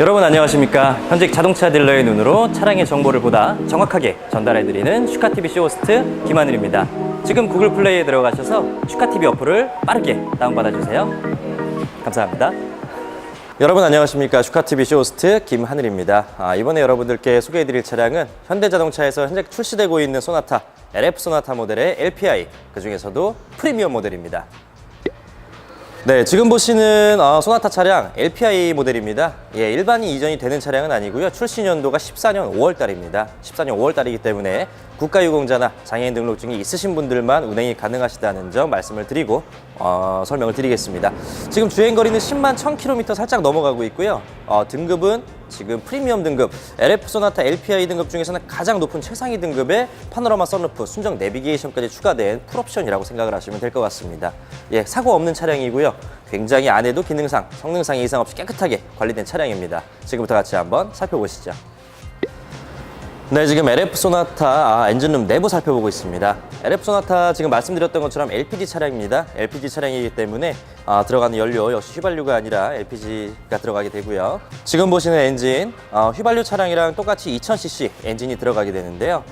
여러분 안녕하십니까? 현직 자동차 딜러의 눈으로 차량의 정보를 보다 정확하게 전달해드리는 슈카TV 쇼호스트 김하늘입니다. 지금 구글 플레이에 들어가셔서 슈카TV 어플을 빠르게 다운받아주세요. 감사합니다. 여러분 안녕하십니까? 슈카TV 쇼호스트 김하늘입니다. 아, 이번에 여러분들께 소개해드릴 차량은 현대자동차에서 현재 출시되고 있는 소나타 LF 소나타 모델의 LPI 그 중에서도 프리미엄 모델입니다 네, 지금 보시는 어, 소나타 차량 LPI 모델입니다. 예, 일반이 이전이 되는 차량은 아니고요. 출시 연도가 14년 5월 달입니다. 14년 5월 달이기 때문에 국가유공자나 장애인 등록증이 있으신 분들만 운행이 가능하시다는 점 말씀을 드리고 어, 설명을 드리겠습니다. 지금 주행 거리는 10만 1000km 살짝 넘어가고 있고요. 어, 등급은 지금 프리미엄 등급 LF 소나타 LPI 등급 중에서는 가장 높은 최상위 등급의 파노라마 선루프, 순정 내비게이션까지 추가된 풀옵션이라고 생각을 하시면 될 것 같습니다. 예, 사고 없는 차량이고요. 굉장히 안에도 기능상, 성능상의 이상 없이 깨끗하게 관리된 차량입니다. 지금부터 같이 한번 살펴보시죠. 네, 지금 LF 소나타 아, 엔진룸 내부 살펴보고 있습니다. LF 소나타 지금 말씀드렸던 것처럼 LPG 차량입니다. LPG 차량이기 때문에 아, 들어가는 연료 역시 휘발유가 아니라 LPG가 들어가게 되고요. 지금 보시는 엔진 어, 휘발유 차량이랑 똑같이 2000cc 엔진이 들어가게 되는데요.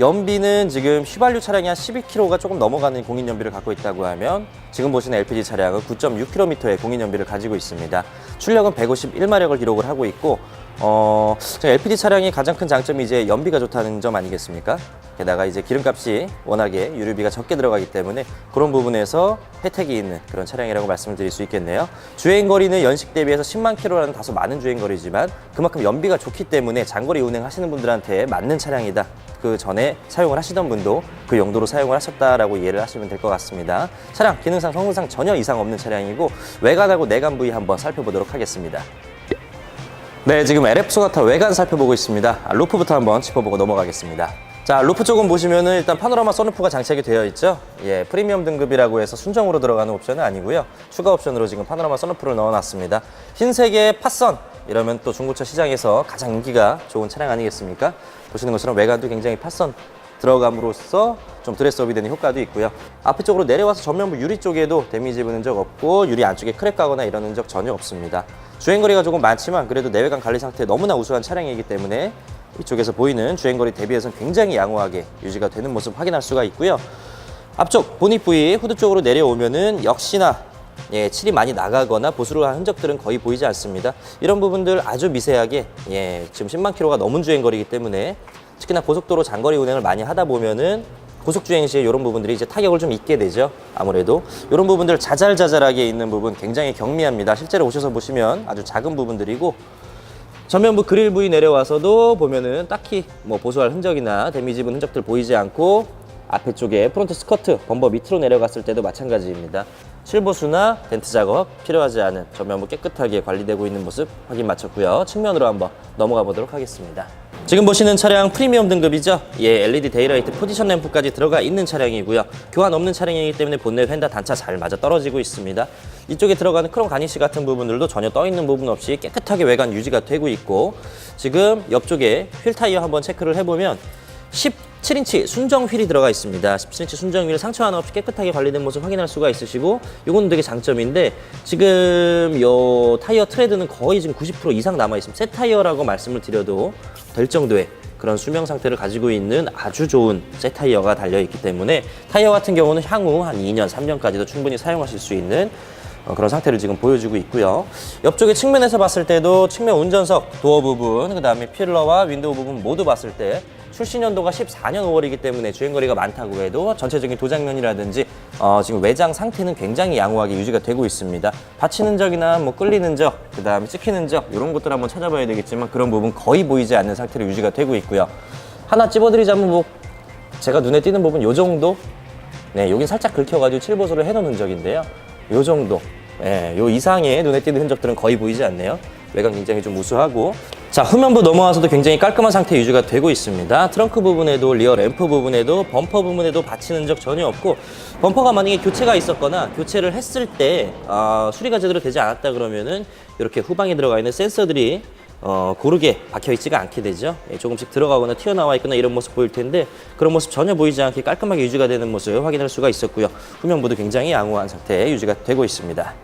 연비는 지금 휘발유 차량이 한 12km가 조금 넘어가는 공인 연비를 갖고 있다고 하면 지금 보시는 LPG 차량은 9.6km의 공인 연비를 가지고 있습니다. 출력은 151마력을 기록을 하고 있고 어, 지금 LPG 차량의 가장 큰 장점이 이제 연비가 좋다는 점 아니겠습니까? 게다가 이제 기름값이 워낙에 유류비가 적게 들어가기 때문에 그런 부분에서 혜택이 있는 그런 차량이라고 말씀을 드릴 수 있겠네요. 주행 거리는 연식 대비해서 10만 킬로라는 다소 많은 주행 거리지만 그만큼 연비가 좋기 때문에 장거리 운행하시는 분들한테 맞는 차량이다. 그 전에 사용을 하시던 분도 그 용도로 사용을 하셨다라고 이해를 하시면 될 것 같습니다. 차량 기능상 성능상 전혀 이상 없는 차량이고 외관하고 내관 부위 한번 살펴보도록 하겠습니다. 네, 지금 LF 소나타 외관 살펴보고 있습니다. 아, 루프부터 한번 짚어보고 넘어가겠습니다. 자, 루프 쪽은 보시면은 일단 파노라마 선루프가 장착이 되어 있죠. 예, 프리미엄 등급이라고 해서 순정으로 들어가는 옵션은 아니고요. 추가 옵션으로 지금 파노라마 선루프를 넣어놨습니다. 흰색의 팟선 이러면 또 중고차 시장에서 가장 인기가 좋은 차량 아니겠습니까? 보시는 것처럼 외관도 굉장히 팟선 들어감으로써 좀 드레스업이 되는 효과도 있고요. 앞에 쪽으로 내려와서 전면부 유리 쪽에도 데미지 입은 적 없고 유리 안쪽에 크랙 가거나 이러는 적 전혀 없습니다. 주행거리가 조금 많지만 그래도 내외관 관리 상태 너무나 우수한 차량이기 때문에 이쪽에서 보이는 주행거리 대비해서는 굉장히 양호하게 유지가 되는 모습 확인할 수가 있고요. 앞쪽 보닛 부위 후드 쪽으로 내려오면은 역시나 예, 칠이 많이 나가거나 보수를 한 흔적들은 거의 보이지 않습니다. 이런 부분들 아주 미세하게 예, 지금 10만 킬로가 넘은 주행거리이기 때문에 특히나 고속도로 장거리 운행을 많이 하다 보면은 고속 주행 시에 이런 부분들이 이제 타격을 좀 입게 되죠. 아무래도 이런 부분들 자잘자잘하게 있는 부분 굉장히 경미합니다. 실제로 오셔서 보시면 아주 작은 부분들이고 전면부 그릴 부위 내려와서도 보면은 딱히 뭐 보수할 흔적이나 데미지 입은 흔적들 보이지 않고 앞에 쪽에 프론트 스커트 범버 밑으로 내려갔을 때도 마찬가지입니다. 실보수나 덴트 작업 필요하지 않은 전면부 깨끗하게 관리되고 있는 모습 확인 마쳤고요. 측면으로 한번 넘어가 보도록 하겠습니다. 지금 보시는 차량 프리미엄 등급이죠. 예, LED 데이라이트 포지션 램프까지 들어가 있는 차량이고요. 교환 없는 차량이기 때문에 본넷 휀다 단차 잘 맞아 떨어지고 있습니다. 이쪽에 들어가는 크롬 가니시 같은 부분들도 전혀 떠 있는 부분 없이 깨끗하게 외관 유지가 되고 있고 지금 옆쪽에 휠 타이어 한번 체크를 해보면 17인치 순정 휠이 들어가 있습니다. 17인치 순정 휠 상처 하나 없이 깨끗하게 관리된 모습 확인할 수가 있으시고 이건 되게 장점인데 지금 요 타이어 트레드는 거의 지금 90% 이상 남아 있습니다. 새 타이어라고 말씀을 드려도 될 정도의 그런 수명 상태를 가지고 있는 아주 좋은 새 타이어가 달려 있기 때문에 타이어 같은 경우는 향후 한 2년, 3년까지도 충분히 사용하실 수 있는 어, 그런 상태를 지금 보여주고 있고요. 옆쪽에 측면에서 봤을 때도 측면 운전석 도어 부분, 그 다음에 필러와 윈도우 부분 모두 봤을 때 출시 연도가 14년 5월이기 때문에 주행거리가 많다고 해도 전체적인 도장면이라든지 어, 지금 외장 상태는 굉장히 양호하게 유지가 되고 있습니다. 받치는 적이나 뭐 끌리는 적, 그 다음에 찍히는 적 이런 것들 한번 찾아봐야 되겠지만 그런 부분 거의 보이지 않는 상태로 유지가 되고 있고요. 하나 찝어드리자면 뭐 제가 눈에 띄는 부분 요 정도 네, 여긴 살짝 긁혀가지고 칠보수를 해놓은 흔적인데요. 요 정도. 예, 요 이상의 눈에 띄는 흔적들은 거의 보이지 않네요. 외관 굉장히 좀 우수하고. 자, 후면부 넘어와서도 굉장히 깔끔한 상태 유지가 되고 있습니다. 트렁크 부분에도 리어 램프 부분에도 범퍼 부분에도 받치는 흔적 전혀 없고 범퍼가 만약에 교체가 있었거나 교체를 했을 때 아, 수리가 제대로 되지 않았다 그러면은 이렇게 후방에 들어가 있는 센서들이 어, 고르게 박혀 있지가 않게 되죠. 예, 조금씩 들어가거나 튀어나와 있거나 이런 모습 보일 텐데 그런 모습 전혀 보이지 않게 깔끔하게 유지가 되는 모습 확인할 수가 있었고요. 후면부도 굉장히 양호한 상태에 유지가 되고 있습니다.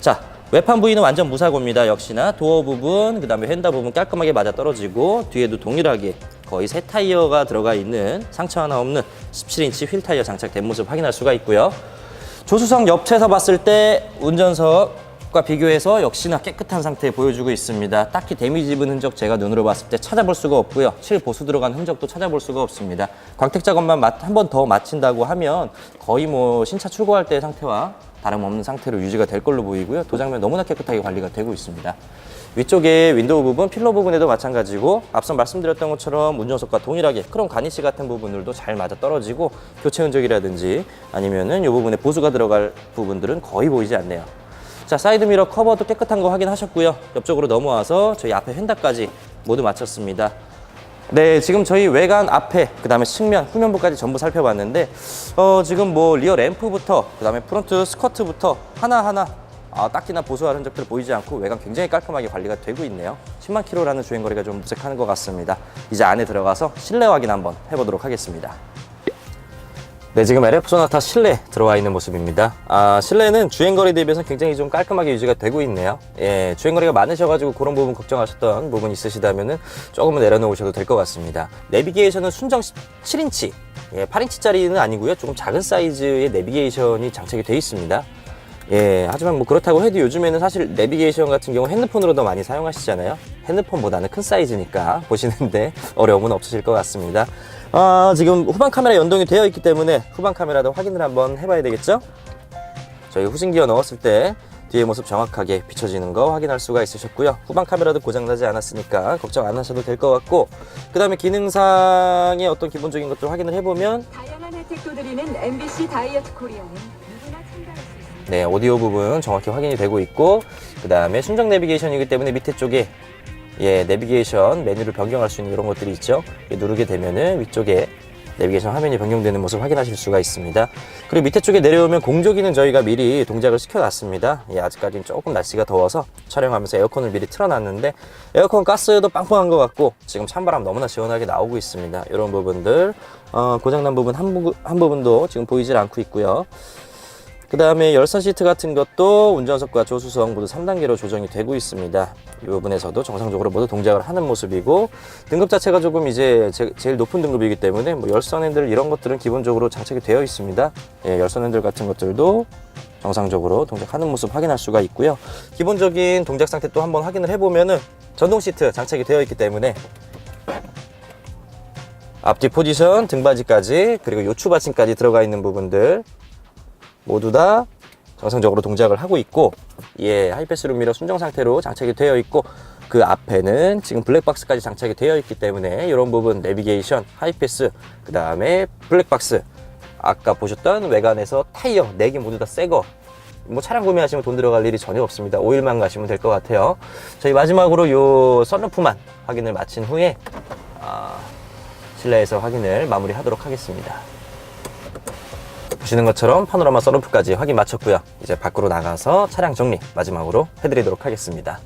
자, 외판 부위는 완전 무사고입니다. 역시나 도어 부분, 그 다음에 휀다 부분 깔끔하게 맞아 떨어지고 뒤에도 동일하게 거의 새 타이어가 들어가 있는 상처 하나 없는 17인치 휠 타이어 장착된 모습 확인할 수가 있고요. 조수석 옆에서 봤을 때 운전석 과 비교해서 역시나 깨끗한 상태 보여주고 있습니다. 딱히 데미지 입은 흔적 제가 눈으로 봤을 때 찾아볼 수가 없고요. 실 보수 들어간 흔적도 찾아볼 수가 없습니다. 광택 작업만 한 번 더 마친다고 하면 거의 뭐 신차 출고할 때의 상태와 다름없는 상태로 유지가 될 걸로 보이고요. 도장면 너무나 깨끗하게 관리가 되고 있습니다. 위쪽에 윈도우 부분, 필러 부분에도 마찬가지고 앞서 말씀드렸던 것처럼 운전석과 동일하게 크롬 가니시 같은 부분들도 잘 맞아 떨어지고 교체 흔적이라든지 아니면은 이 부분에 보수가 들어갈 부분들은 거의 보이지 않네요. 자, 사이드 미러 커버도 깨끗한 거 확인하셨고요. 옆쪽으로 넘어와서 저희 앞에 휀다까지 모두 마쳤습니다. 네, 지금 저희 외관 앞에, 그 다음에 측면, 후면부까지 전부 살펴봤는데, 어, 지금 뭐 리어 램프부터, 그 다음에 프론트 스커트부터 하나하나 아, 딱히나 보수할 흔적들 보이지 않고 외관 굉장히 깔끔하게 관리가 되고 있네요. 10만 킬로라는 주행거리가 좀 무색하는 것 같습니다. 이제 안에 들어가서 실내 확인 한번 해보도록 하겠습니다. 네, 지금 LF 소나타 실내 들어와 있는 모습입니다. 아, 실내는 주행거리 대비해서 굉장히 좀 깔끔하게 유지가 되고 있네요. 예, 주행거리가 많으셔가지고 그런 부분 걱정하셨던 부분 있으시다면은 조금은 내려놓으셔도 될 것 같습니다. 내비게이션은 순정 7인치, 예, 8인치짜리는 아니고요. 조금 작은 사이즈의 내비게이션이 장착이 되어 있습니다. 예, 하지만 뭐 그렇다고 해도 요즘에는 사실 내비게이션 같은 경우 핸드폰으로 더 많이 사용하시잖아요. 핸드폰보다는 큰 사이즈니까 보시는데 어려움은 없으실 것 같습니다. 아, 지금 후방 카메라 연동이 되어 있기 때문에 후방 카메라도 확인을 한번 해봐야 되겠죠? 저희 후진 기어 넣었을 때 뒤의 모습 정확하게 비춰지는 거 확인할 수가 있으셨고요. 후방 카메라도 고장나지 않았으니까 걱정 안 하셔도 될 것 같고 그 다음에 기능상의 어떤 기본적인 것들 확인을 해보면 다양한 혜택도 드리는 MBC 다이어트 코리아는 누구나 참가할 수 있습니다. 네, 오디오 부분 정확히 확인이 되고 있고 그 다음에 순정 내비게이션이기 때문에 밑에 쪽에 예, 내비게이션 메뉴를 변경할 수 있는 이런 것들이 있죠. 예, 누르게 되면은 위쪽에 내비게이션 화면이 변경되는 모습 확인하실 수가 있습니다. 그리고 밑에 쪽에 내려오면 공조기는 저희가 미리 동작을 시켜놨습니다. 예, 아직까지는 조금 날씨가 더워서 촬영하면서 에어컨을 미리 틀어놨는데 에어컨 가스도 빵빵한 것 같고 지금 찬바람 너무나 시원하게 나오고 있습니다. 이런 부분들 어, 고장난 부분 한, 부, 한 부분도 지금 보이질 않고 있고요. 그 다음에 열선 시트 같은 것도 운전석과 조수석 모두 3단계로 조정이 되고 있습니다. 이 부분에서도 정상적으로 모두 동작을 하는 모습이고 등급 자체가 조금 이제 제, 일 높은 등급이기 때문에 뭐 열선 핸들 이런 것들은 기본적으로 장착이 되어 있습니다. 예, 열선 핸들 같은 것들도 정상적으로 동작하는 모습 확인할 수가 있고요. 기본적인 동작 상태 또 한번 확인을 해보면은 전동 시트 장착이 되어 있기 때문에 앞뒤 포지션, 등받이까지 그리고 요추 받침까지 들어가 있는 부분들 모두 다 정상적으로 동작을 하고 있고 예 하이패스 룸미러 순정 상태로 장착이 되어 있고 그 앞에는 지금 블랙박스까지 장착이 되어 있기 때문에 이런 부분 내비게이션 하이패스 그 다음에 블랙박스. 아까 보셨던 외관에서 타이어 4개 모두 다 새거. 뭐 차량 구매하시면 돈 들어갈 일이 전혀 없습니다. 오일만 가시면 될 것 같아요. 저희 마지막으로 요 썬루프만 확인을 마친 후에 아, 실내에서 확인을 마무리하도록 하겠습니다 보시는 것처럼 파노라마 썬루프까지 확인 마쳤고요. 이제 밖으로 나가서 차량 정리 마지막으로 해드리도록 하겠습니다.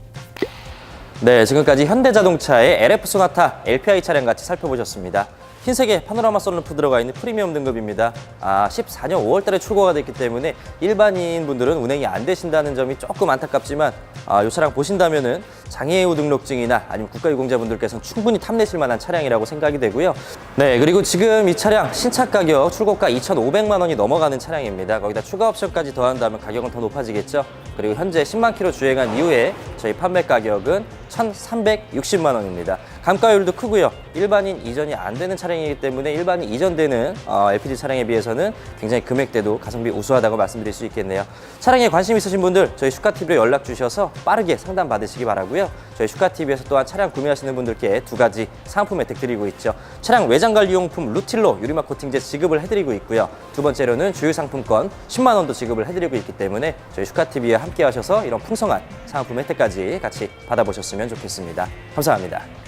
네, 지금까지 현대자동차의 LF 소나타 LPI 차량 같이 살펴보셨습니다. 흰색에 파노라마 썬루프 들어가 있는 프리미엄 등급입니다. 아, 14년 5월 달에 출고가 됐기 때문에 일반인 분들은 운행이 안 되신다는 점이 조금 안타깝지만 아, 이 차량 보신다면은 장애우 등록증이나 아니면 국가유공자분들께서는 충분히 탐내실 만한 차량이라고 생각이 되고요. 네, 그리고 지금 이 차량 신차 가격 출고가 2,500만 원이 넘어가는 차량입니다. 거기다 추가 옵션까지 더한다면 가격은 더 높아지겠죠. 그리고 현재 10만 킬로 주행한 이후에 저희 판매 가격은 1,360만 원입니다. 감가율도 크고요. 일반인 이전이 안 되는 차량이기 때문에 일반인 이전되는 어, LPG 차량에 비해서는 굉장히 금액대도 가성비 우수하다고 말씀드릴 수 있겠네요. 차량에 관심 있으신 분들 저희 슈카TV로 연락 주셔서 빠르게 상담 받으시기 바라고요. 저희 슈카TV에서 또한 차량 구매하시는 분들께 두 가지 상품 혜택 드리고 있죠. 차량 외장 관리용품 루틸로 유리막 코팅제 지급을 해드리고 있고요. 두 번째로는 주유 상품권 10만 원도 지급을 해드리고 있기 때문에 저희 슈카TV에 함께 하셔서 이런 풍성한 상품 혜택까지 같이 받아보셨으면 좋겠습니다. 감사합니다.